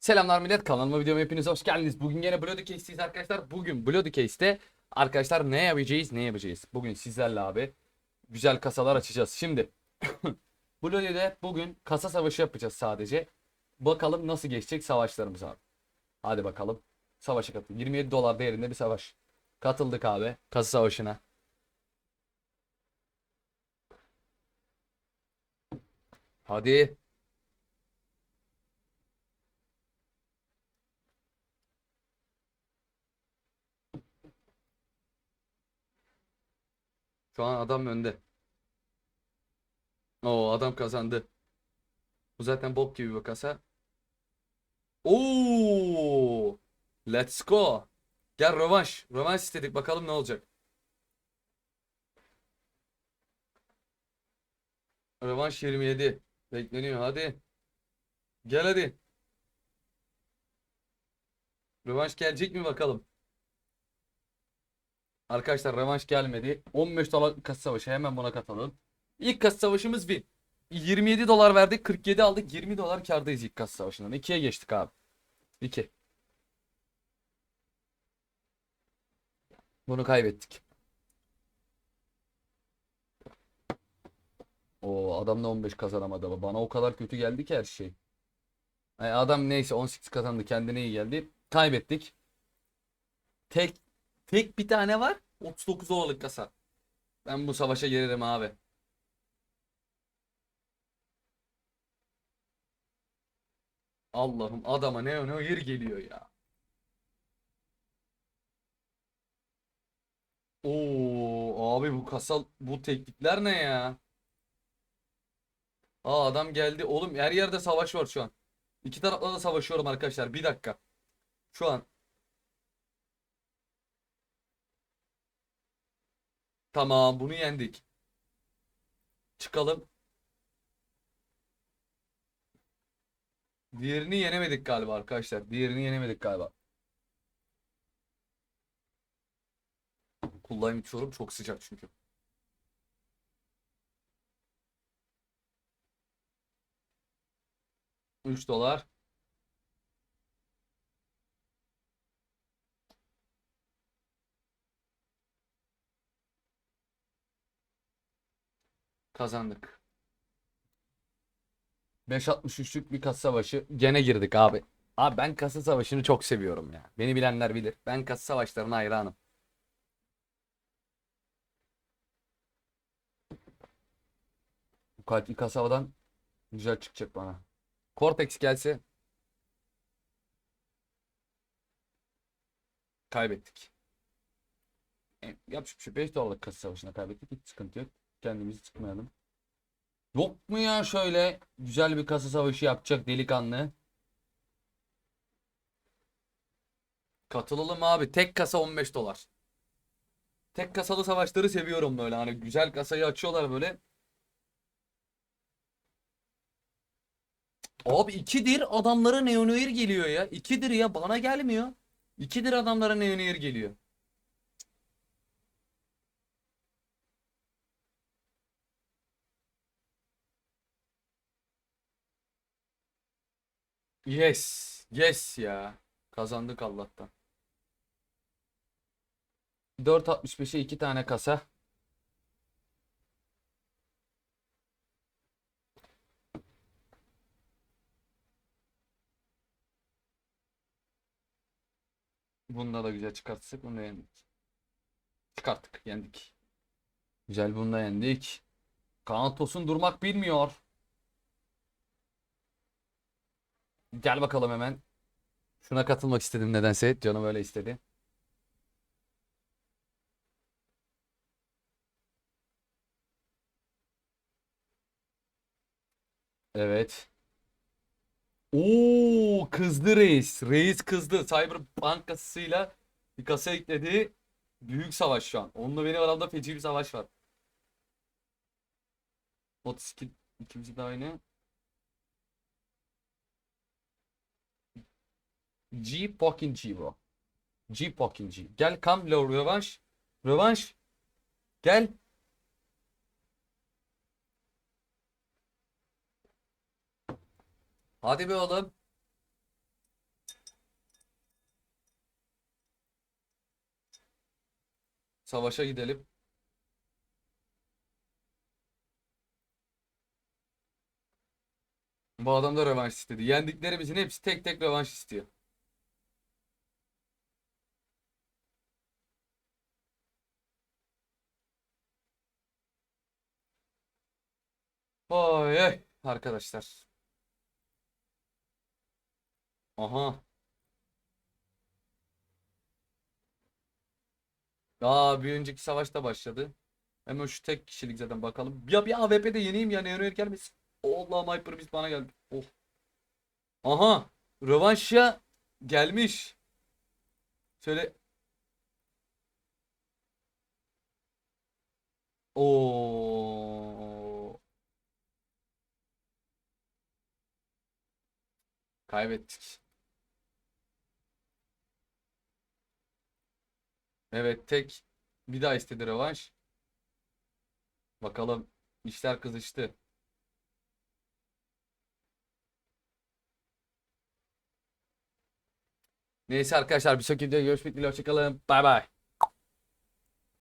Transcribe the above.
Selamlar millet kanalıma videoma hepiniz hoş geldiniz. Bugün yine Bloody Case'teyiz arkadaşlar. Bugün Bloody Case'te arkadaşlar ne yapacağız ne yapacağız. Bugün sizlerle abi güzel kasalar açacağız. Şimdi Bloody'de bugün kasa savaşı yapacağız sadece. Bakalım nasıl geçecek savaşlarımız abi. Hadi bakalım. Savaşa katıl. 27 dolar değerinde bir savaş. Katıldık abi kasa savaşına. Hadi. Şu an adam önde. Oo adam kazandı. Bu zaten bok gibi bir kasa. Oo! Let's go. Gel rövanş. Rövanş istedik. Bakalım ne olacak. Rövanş 27. Bekleniyor. Hadi. Gel hadi. Rövanş gelecek mi bakalım. Arkadaşlar rövanş gelmedi. 15 dolar kasa savaşı. Hemen buna katalım. İlk kasa savaşımız win. 27 dolar verdik. 47 aldık. 20 dolar kârdayız ilk kasa savaşından. 2'ye geçtik abi. 2. Bunu kaybettik. O adam da 15 kazanamadı ama bana o kadar kötü geldi ki her şey. Ay, adam neyse 18 kazandı kendine iyi geldi. Kaybettik. Tek tek bir tane var. 39 dolarlık kasa. Ben bu savaşa girerim abi. Allah'ım adama ne ne yer geliyor ya. Oo abi bu kasa bu teknikler ne ya? Aa adam geldi. Oğlum her yerde savaş var şu an. İki tarafla da savaşıyorum arkadaşlar. Bir dakika. Şu an. Tamam bunu yendik. Çıkalım. Diğerini yenemedik galiba arkadaşlar. Diğerini yenemedik galiba. Kullayım içiyorum. Çok sıcak çünkü. Üç dolar. Kazandık. 5.63'lük bir kasa savaşı. Gene girdik abi. Abi ben kasa savaşını çok seviyorum ya. Beni bilenler bilir. Ben kasa savaşlarına hayranım. Bu kalpli kasabadan güzel çıkacak bana. Cortex gelse kaybettik. E, bir şey. 5 dolarlık kasa savaşına kaybettik. Hiç sıkıntı yok. Kendimizi sıkmayalım. Yok mu ya şöyle güzel bir kasa savaşı yapacak delikanlı? Katılalım abi. Tek kasa 15 dolar. Tek kasalı savaşları seviyorum böyle. Hani güzel kasayı açıyorlar böyle. Abi ikidir adamlara Neonoir geliyor ya. İkidir ya bana gelmiyor. İkidir adamlara Neonoir geliyor. Yes. Yes ya. Kazandık Allah'tan. 4.65'e 2 tane kasa. Bunda da güzel çıkarttık. Bunu yendik. Çıkarttık. Yendik. Güzel bunu da yendik. Kaan durmak bilmiyor. Gel bakalım hemen. Şuna katılmak istedim nedense. Canım öyle istedi. Evet. Oo kızdı reis. Reis kızdı. Cyberpunk kasasıyla bir kasa ekledi. Büyük savaş şu an. Onunla benim aramda feci bir savaş var. 32 ikimiz de aynı. G fucking G bro. G fucking G. Gel come low rövanş. Rövanş. Gel. Hadi be oğlum. Savaşa gidelim. Bu adam da rövanş istedi. Yendiklerimizin hepsi tek tek rövanş istiyor. Oy oy arkadaşlar. Aha. Aa bir önceki savaşta başladı. Hemen şu tek kişilik zaten bakalım. Ya bir AWP'de yeneyim ya Neonoyer gelmesin. Allah'ım Hyper biz bana geldi. Oh. Aha. Rövanşya gelmiş. Şöyle. Oo. Kaybettik. Evet tek bir daha istedi rövanş. Bakalım işler kızıştı. Neyse arkadaşlar bir sonraki videoda görüşmek dileğiyle hoşçakalın. Bay bay.